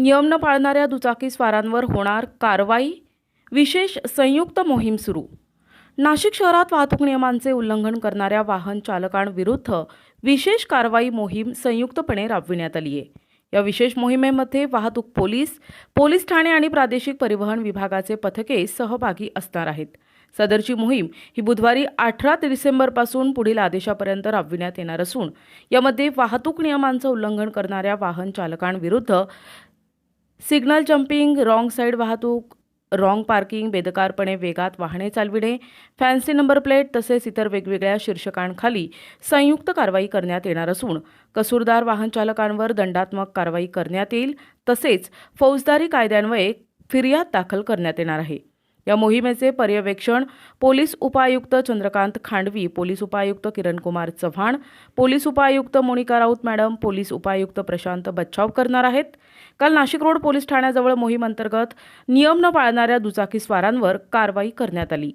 नियम न पाळणाऱ्या दुचाकी स्वारांवर होणार कारवाई विशेष संयुक्त मोहीम सुरू. नाशिक शहरात वाहतूक नियमांचे उल्लंघन करणाऱ्या वाहन चालकांविरुद्ध विशेष कारवाई मोहीम संयुक्तपणे राबविण्यात आली आहे. या विशेष मोहिमेमध्ये वाहतूक पोलीस पोलीस ठाणे आणि प्रादेशिक परिवहन विभागाचे पथके सहभागी असणार आहेत. सदरची मोहीम ही बुधवारी अठरा डिसेंबरपासून पुढील आदेशापर्यंत राबविण्यात येणार असून यामध्ये वाहतूक नियमांचं उल्लंघन करणाऱ्या वाहन चालकांविरुद्ध सिग्नल जम्पिंग रॉंग साईड वाहतूक रॉंग पार्किंग बेदकारपणे वेगात वाहने चालविणे फॅन्सी नंबर प्लेट तसेच इतर वेगवेगळ्या शीर्षकांखाली संयुक्त कारवाई करण्यात येणार असून कसूरदार वाहनचालकांवर दंडात्मक कारवाई करण्यात येईल तसेच फौजदारी कायद्यान्वये फिर्याद दाखल करण्यात येणार आहे. या मोहिमेचे पर्यवेक्षण पोलीस उपायुक्त चंद्रकांत खांडवी पोलीस उपायुक्त किरणकुमार चव्हाण पोलीस उपायुक्त मोनिका राऊत मॅडम पोलीस उपायुक्त प्रशांत बच्छाव करणार आहेत. काल नाशिक रोड पोलीस ठाण्याजवळ मोहीम अंतर्गत नियम न पाळणाऱ्या दुचाकी स्वारांवर कारवाई करण्यात आली.